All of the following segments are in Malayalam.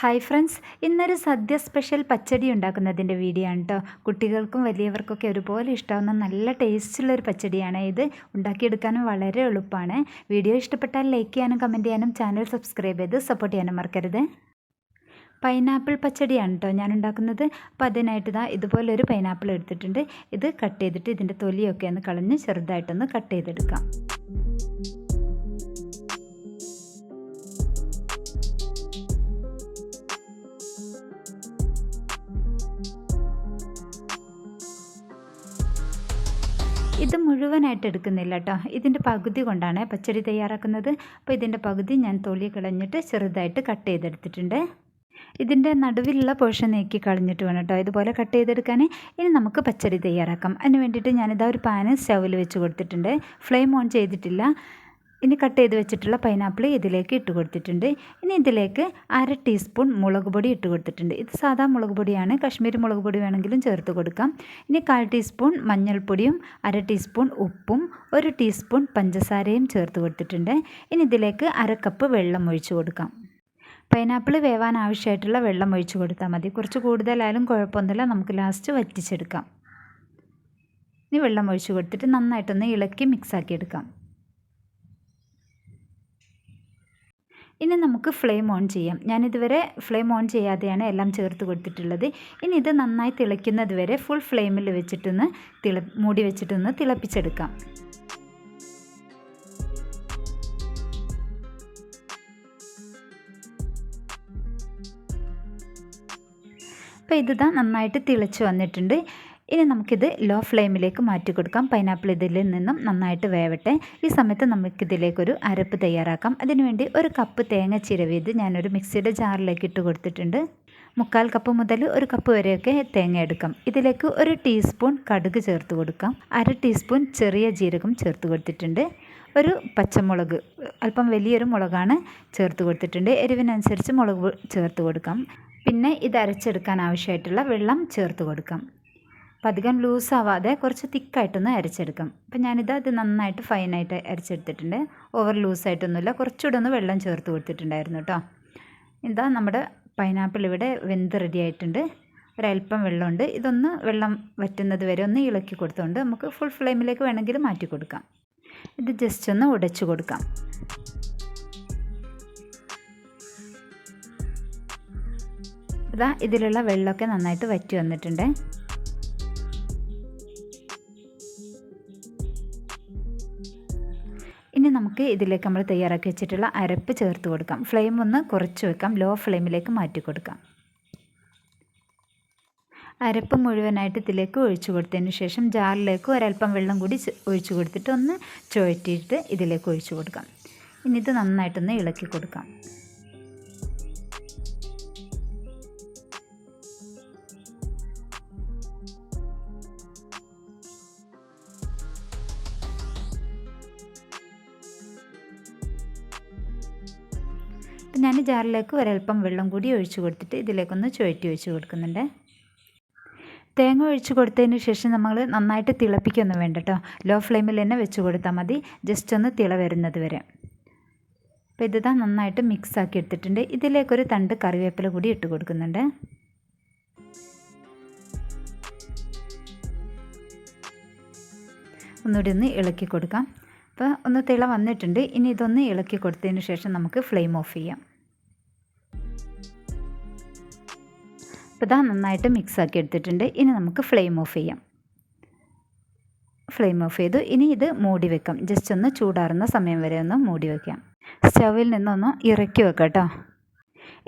ഹായ് ഫ്രണ്ട്സ് ഇന്നൊരു സദ്യ സ്പെഷ്യൽ പച്ചടി ഉണ്ടാക്കുന്നതിന്റെ വീഡിയോ ആണ് കേട്ടോ കുട്ടികൾക്കും വലിയവർക്കൊക്കെ ഒരുപോലെ ഇഷ്ടമാവുന്ന നല്ല ടേസ്റ്റുള്ളൊരു പച്ചടിയാണ് ഇത്. ഉണ്ടാക്കിയെടുക്കാനും വളരെ എളുപ്പമാണ്. വീഡിയോ ഇഷ്ടപ്പെട്ടാൽ ലൈക്ക് ചെയ്യാനും കമന്റ് ചെയ്യാനും ചാനൽ സബ്സ്ക്രൈബ് ചെയ്ത് സപ്പോർട്ട് ചെയ്യാനും മറക്കരുത്. പൈനാപ്പിൾ പച്ചടിയാണ് കേട്ടോ ഞാൻ ഉണ്ടാക്കുന്നത്. അപ്പോൾ അതിനായിട്ട് ഇതാ ഇതുപോലൊരു പൈനാപ്പിൾ എടുത്തിട്ടുണ്ട്. ഇത് കട്ട് ചെയ്തിട്ട് ഇതിന്റെ തൊലിയൊക്കെ ഒന്ന് കളഞ്ഞ് ചെറുതായിട്ടൊന്ന് കട്ട് ചെയ്തെടുക്കാം. ഇത് മുഴുവനായിട്ട് എടുക്കുന്നില്ല കേട്ടോ ഇതിന്റെ പകുതി കൊണ്ടാണ് പച്ചടി തയ്യാറാക്കുന്നത്. അപ്പോൾ ഇതിന്റെ പകുതി ഞാൻ തൊലി കളഞ്ഞിട്ട് ചെറുതായിട്ട് കട്ട് ചെയ്തെടുത്തിട്ടുണ്ട്. ഇതിന്റെ നടുവിലുള്ള പോർഷൻ നീക്കി കളഞ്ഞിട്ട് വേണം കേട്ടോ ഇതുപോലെ കട്ട് ചെയ്തെടുക്കാൻ ഇനി നമുക്ക് പച്ചടി തയ്യാറാക്കാം. അതിന് വേണ്ടിയിട്ട് ഞാനിതാ ഒരു പാന് സ്റ്റൗവിൽ വെച്ച് കൊടുത്തിട്ടുണ്ട്. ഫ്ലെയിം ഓൺ ചെയ്തിട്ടില്ല. ഇനി കട്ട് ചെയ്ത് വെച്ചിട്ടുള്ള പൈനാപ്പിൾ ഇതിലേക്ക് ഇട്ട് കൊടുത്തിട്ടുണ്ട്. ഇനി ഇതിലേക്ക് അര ടീസ്പൂൺ മുളക് പൊടി ഇട്ട് കൊടുത്തിട്ടുണ്ട്. ഇത് സാധാ മുളക് പൊടിയാണ്. കാശ്മീരി മുളക് പൊടി വേണമെങ്കിലും ചേർത്ത് കൊടുക്കാം. ഇനി കാൽ ടീസ്പൂൺ മഞ്ഞൾപ്പൊടിയും അര ടീസ്പൂൺ ഉപ്പും ഒരു ടീസ്പൂൺ പഞ്ചസാരയും ചേർത്ത് കൊടുത്തിട്ടുണ്ട്. ഇനി ഇതിലേക്ക് അര കപ്പ് വെള്ളം ഒഴിച്ചു കൊടുക്കാം. പൈനാപ്പിൾ വേവാൻ ആവശ്യമായിട്ടുള്ള വെള്ളം ഒഴിച്ചു കൊടുത്താൽ മതി. കുറച്ച് കൂടുതലായാലും കുഴപ്പമൊന്നുമില്ല. നമുക്ക് ലാസ്റ്റ് വറ്റിച്ചെടുക്കാം. ഇനി വെള്ളം ഒഴിച്ചു കൊടുത്തിട്ട് നന്നായിട്ടൊന്ന് ഇളക്കി മിക്സാക്കി എടുക്കാം ഇനി നമുക്ക് ഫ്ലെയിം ഓൺ ചെയ്യാം. ഞാനിതുവരെ ഫ്ലെയിം ഓൺ ചെയ്യാതെയാണ് എല്ലാം ചേർത്ത് കൊടുത്തിട്ടുള്ളത്. ഇനി ഇത് നന്നായി തിളയ്ക്കുന്നത് വരെ ഫുൾ ഫ്ലെയിമിൽ വെച്ചിട്ടൊന്ന് തിള മൂടി വെച്ചിട്ടൊന്ന് തിളപ്പിച്ചെടുക്കാം. അപ്പോൾ ഇത് നന്നായിട്ട് തിളച്ച് വന്നിട്ടുണ്ട്. ഇനി നമുക്കിത് ലോ ഫ്ലെയിമിലേക്ക് മാറ്റി കൊടുക്കാം. പൈനാപ്പിൾ ഇതിൽ നിന്നും നന്നായിട്ട് വേവട്ടെ. ഈ സമയത്ത് നമുക്കിതിലേക്കൊരു അരപ്പ് തയ്യാറാക്കാം. അതിനുവേണ്ടി ഒരു കപ്പ് തേങ്ങ ചിരവിയത് ഞാനൊരു മിക്സിയുടെ ജാറിലേക്ക് ഇട്ട് കൊടുത്തിട്ടുണ്ട്. മുക്കാൽ കപ്പ് മുതൽ ഒരു കപ്പ് വരെയൊക്കെ തേങ്ങ എടുക്കാം. ഇതിലേക്ക് ഒരു ടീസ്പൂൺ കടുക് ചേർത്ത് കൊടുക്കാം. അര ടീസ്പൂൺ ചെറിയ ജീരകം ചേർത്ത് കൊടുത്തിട്ടുണ്ട്. ഒരു പച്ചമുളക് അല്പം വലിയൊരു മുളകാണ് ചേർത്ത് കൊടുത്തിട്ടുണ്ട്. എരിവിനനുസരിച്ച് മുളക് ചേർത്ത് കൊടുക്കാം. പിന്നെ ഇത് അരച്ചെടുക്കാൻ ആവശ്യമായിട്ടുള്ള വെള്ളം ചേർത്ത് കൊടുക്കാം. അപ്പം അധികം ലൂസ് ആവാതെ കുറച്ച് തിക്കായിട്ടൊന്ന് അരച്ചെടുക്കാം. അപ്പം ഞാനിത് അത് നന്നായിട്ട് ഫൈനായിട്ട് അരച്ചെടുത്തിട്ടുണ്ട്. ഓവർ ലൂസായിട്ടൊന്നുമില്ല. കുറച്ചുകൂടെ ഒന്ന് വെള്ളം ചേർത്ത് കൊടുത്തിട്ടുണ്ടായിരുന്നു കേട്ടോ. ഇതാ നമ്മുടെ പൈനാപ്പിൾ ഇവിടെ വെന്ത് റെഡി ആയിട്ടുണ്ട്. ഒരല്പം വെള്ളമുണ്ട്. ഇതൊന്ന് വെള്ളം വറ്റുന്നത് വരെ ഒന്ന് ഇളക്കി കൊടുത്തുകൊണ്ട് നമുക്ക് ഫുൾ ഫ്ലെയിമിലേക്ക് വേണമെങ്കിൽ മാറ്റി കൊടുക്കാം. ഇത് ജസ്റ്റ് ഒന്ന് ഉടച്ചു കൊടുക്കാം. ഇതാ ഇതിലുള്ള വെള്ളമൊക്കെ നന്നായിട്ട് വറ്റി വന്നിട്ടുണ്ട്. ഇനി നമുക്ക് ഇതിലേക്ക് നമ്മൾ തയ്യാറാക്കി വെച്ചിട്ടുള്ള അരപ്പ് ചേർത്ത് കൊടുക്കാം. ഫ്ലെയിം ഒന്ന് കുറച്ച് വെക്കാം. ലോ ഫ്ലെയിമിലേക്ക് മാറ്റി കൊടുക്കാം. അരപ്പ് മുഴുവനായിട്ട് ഇതിലേക്ക് ഒഴിച്ചു കൊടുത്തതിന് ശേഷം ജാറിലേക്ക് ഒരല്പം വെള്ളം കൂടി ഒഴിച്ചു കൊടുത്തിട്ട് ഒന്ന് ചുഴറ്റിയിട്ട് ഇതിലേക്ക് ഒഴിച്ചു കൊടുക്കാം. ഇനി ഇത് നന്നായിട്ടൊന്ന് ഇളക്കി കൊടുക്കാം. അപ്പം ഞാൻ ജാറിലേക്ക് ഒരൽപ്പം വെള്ളം കൂടി ഒഴിച്ചു കൊടുത്തിട്ട് ഇതിലേക്കൊന്ന് ചുഴറ്റി ഒഴിച്ച് കൊടുക്കുന്നുണ്ട്. തേങ്ങ ഒഴിച്ച് കൊടുത്തതിന് ശേഷം നമ്മൾ നന്നായിട്ട് തിളപ്പിക്കൊന്നും വേണ്ട കേട്ടോ. ലോ ഫ്ലെയിമിൽ തന്നെ വെച്ച് കൊടുത്താൽ മതി. ജസ്റ്റ് ഒന്ന് തിള വരുന്നത് വരെ. അപ്പോൾ ഇതാ നന്നായിട്ട് മിക്സ് ആക്കി എടുത്തിട്ടുണ്ട്. ഇതിലേക്കൊരു തണ്ട് കറിവേപ്പില കൂടി ഇട്ട് കൊടുക്കുന്നുണ്ട്. ഒന്നുകൂടി ഒന്ന് ഇളക്കി കൊടുക്കാം. അപ്പോൾ ഒന്ന് തിള വന്നിട്ടുണ്ട്. ഇനി ഇതൊന്ന് ഇളക്കി കൊടുത്തതിന് ശേഷം നമുക്ക് ഫ്ലെയിം ഓഫ് ചെയ്യാം. അപ്പോൾ ഇതാ നന്നായിട്ട് മിക്സ് ആക്കി എടുത്തിട്ടുണ്ട്. ഇനി നമുക്ക് ഫ്ലെയിം ഓഫ് ചെയ്യാം. ഫ്ലെയിം ഓഫ് ചെയ്തു. ഇനി ഇത് മൂടി വെക്കാം. ജസ്റ്റ് ഒന്ന് ചൂടാറുന്ന സമയം വരെ ഒന്ന് മൂടി വെക്കാം. സ്റ്റവിൽ നിന്നൊന്ന് ഇറക്കി വെക്കാം കേട്ടോ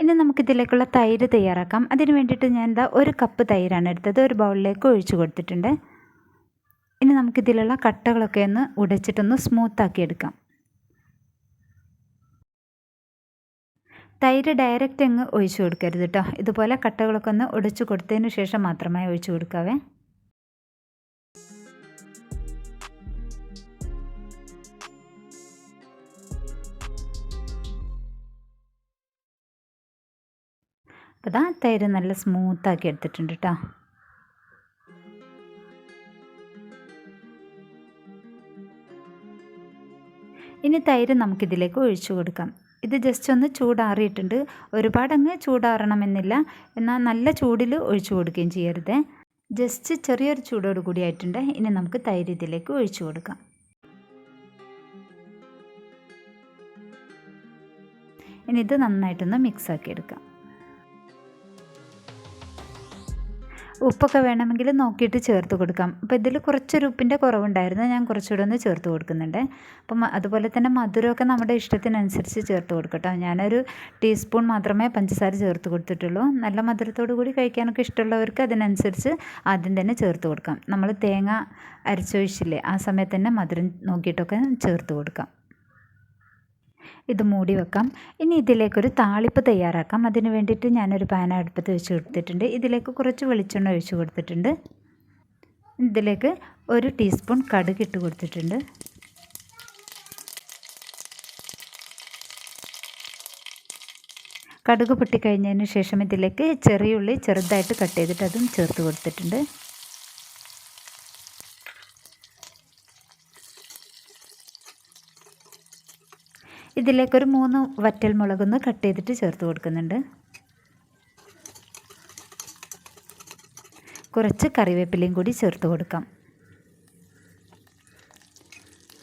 ഇനി നമുക്കിതിലേക്കുള്ള തൈര് തയ്യാറാക്കാം. അതിന് വേണ്ടിയിട്ട് ഞാൻ എന്താ ഒരു കപ്പ് തൈരാണ് എടുത്തത്. ഒരു ബൗളിലേക്ക് ഒഴിച്ചു കൊടുത്തിട്ടുണ്ട്. ഇനി നമുക്കിതിലുള്ള കട്ടകളൊക്കെ ഒന്ന് ഉടച്ചിട്ടൊന്ന് സ്മൂത്താക്കി എടുക്കാം തൈര് ഡയറക്റ്റ് അങ്ങ് ഒഴിച്ചു കൊടുക്കരുത് കേട്ടോ ഇതുപോലെ കട്ടകളൊക്കെ ഒന്ന് ഉടച്ചു കൊടുത്തതിന് ശേഷം മാത്രമേ ഒഴിച്ചു കൊടുക്കാവേ. അപ്പോൾ ഇതാ തൈര് നല്ല സ്മൂത്താക്കി എടുത്തിട്ടുണ്ട് കേട്ടോ ഇനി തൈര് നമുക്കിതിലേക്ക് ഒഴിച്ചു കൊടുക്കാം. ഇത് ജസ്റ്റ് ഒന്ന് ചൂടാറിയിട്ടുണ്ട്. ഒരുപാട് അങ്ങ് ചൂടാറണമെന്നില്ല. എന്നാൽ നല്ല ചൂടിൽ ഒഴിച്ചു കൊടുക്കുകയും ചെയ്യരുത്. ജസ്റ്റ് ചെറിയൊരു ചൂടോട് കൂടി ആയിട്ടുണ്ട്. ഇനി നമുക്ക് തൈര് ഇതിലേക്ക് ഒഴിച്ചു കൊടുക്കാം. ഇനി ഇത് നന്നായിട്ടൊന്ന് മിക്സാക്കി എടുക്കാം. ഉപ്പൊക്കെ വേണമെങ്കിൽ നോക്കിയിട്ട് ചേർത്ത് കൊടുക്കാം. അപ്പോൾ ഇതിൽ കുറച്ചൊരു ഉപ്പിന്റെ കുറവുണ്ടായിരുന്നു. ഞാൻ കുറച്ചുകൂടെ ഒന്ന് ചേർത്ത് കൊടുക്കുന്നുണ്ട്. അപ്പം അതുപോലെ തന്നെ മധുരമൊക്കെ നമ്മുടെ ഇഷ്ടത്തിനനുസരിച്ച് ചേർത്ത് കൊടുക്കട്ടോ. ഞാനൊരു ടീസ്പൂൺ മാത്രമേ പഞ്ചസാര ചേർത്ത് കൊടുത്തിട്ടുള്ളൂ. നല്ല മധുരത്തോടു കൂടി കഴിക്കാനൊക്കെ ഇഷ്ടമുള്ളവർക്ക് അതിനനുസരിച്ച് ആദ്യം തന്നെ ചേർത്ത് കൊടുക്കാം. നമ്മൾ തേങ്ങ അരച്ചൊഴിച്ചില്ലേ ആ സമയത്ത് തന്നെ മധുരം നോക്കിയിട്ടൊക്കെ ചേർത്ത് കൊടുക്കാം. ഇത് മൂടി വെക്കാം. ഇനി ഇതിലേക്കൊരു താളിപ്പ് തയ്യാറാക്കാം. അതിന് വേണ്ടിയിട്ട് ഞാനൊരു പാൻ അടുപ്പത്ത് വെച്ച് കൊടുത്തിട്ടുണ്ട്. ഇതിലേക്ക് കുറച്ച് വെളിച്ചെണ്ണ ഒഴിച്ച് കൊടുത്തിട്ടുണ്ട്. ഇതിലേക്ക് ഒരു ടീസ്പൂൺ കടുക് ഇട്ട് കൊടുത്തിട്ടുണ്ട്. കടുക് പൊട്ടിക്കഴിഞ്ഞതിന് ശേഷം ഇതിലേക്ക് ചെറിയുള്ളി ചെറുതായിട്ട് കട്ട് ചെയ്തിട്ട് അതും ചേർത്ത് കൊടുത്തിട്ടുണ്ട്. ഇതിലേക്കൊരു മൂന്ന് വറ്റൽ മുളകൊന്ന് കട്ട് ചെയ്തിട്ട് ചേർത്ത് കൊടുക്കുന്നുണ്ട്. കുറച്ച് കറിവേപ്പിലയും കൂടി ചേർത്ത് കൊടുക്കാം.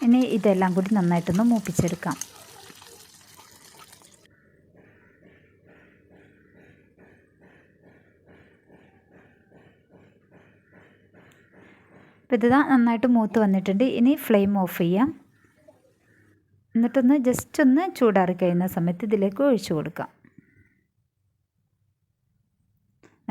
ഇനി ഇതെല്ലാം കൂടി നന്നായിട്ടൊന്ന് മൂപ്പിച്ചെടുക്കാം. അപ്പോൾ ഇത് നന്നായിട്ട് മൂത്ത് വന്നിട്ടുണ്ട്. ഇനി ഫ്ലെയിം ഓഫ് ചെയ്യാം. എന്നിട്ടൊന്ന് ജസ്റ്റ് ഒന്ന് ചൂടാറി കഴിയുന്ന സമയത്ത് ഇതിലേക്ക് ഒഴിച്ചു കൊടുക്കാം.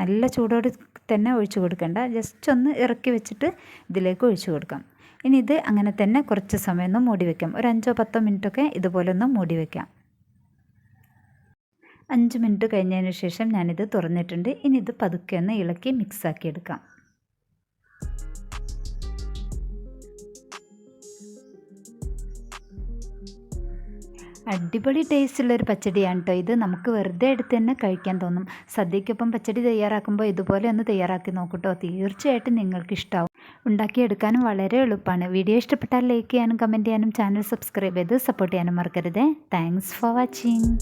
നല്ല ചൂടോടെ തന്നെ ഒഴിച്ചു കൊടുക്കേണ്ട. ജസ്റ്റ് ഒന്ന് ഇറക്കി വെച്ചിട്ട് ഇതിലേക്ക് ഒഴിച്ചു കൊടുക്കാം. ഇനി ഇത് അങ്ങനെ തന്നെ കുറച്ച് സമയം ഒന്ന് മൂടി വയ്ക്കാം ഒരു അഞ്ചോ പത്തോ മിനിറ്റൊക്കെ ഇതുപോലെ ഒന്ന് മൂടി വയ്ക്കാം അഞ്ച് മിനിറ്റ് കഴിഞ്ഞതിന് ശേഷം ഞാനിത് തുറന്നിട്ടുണ്ട്. ഇനി ഇത് പതുക്കെ ഒന്ന് ഇളക്കി മിക്സാക്കി എടുക്കാം. അടിപൊളി ടേസ്റ്റുള്ളൊരു പച്ചടിയാണ് കേട്ടോ ഇത്. നമുക്ക് വെറുതെ എടുത്ത് തന്നെ കഴിക്കാൻ തോന്നും. സദ്യക്കൊപ്പം പച്ചടി തയ്യാറാക്കുമ്പോൾ ഇതുപോലെ ഒന്ന് തയ്യാറാക്കി നോക്കൂട്ടോ. തീർച്ചയായിട്ടും നിങ്ങൾക്ക് ഇഷ്ടമാവും ഉണ്ടാക്കിയെടുക്കാനും വളരെ എളുപ്പമാണ്. വീഡിയോ ഇഷ്ടപ്പെട്ടാൽ ലൈക്ക് ചെയ്യാനും കമന്റ് ചെയ്യാനും ചാനൽ സബ്സ്ക്രൈബ് ചെയ്ത് സപ്പോർട്ട് ചെയ്യാനും മറക്കരുത്. Thanks for watching.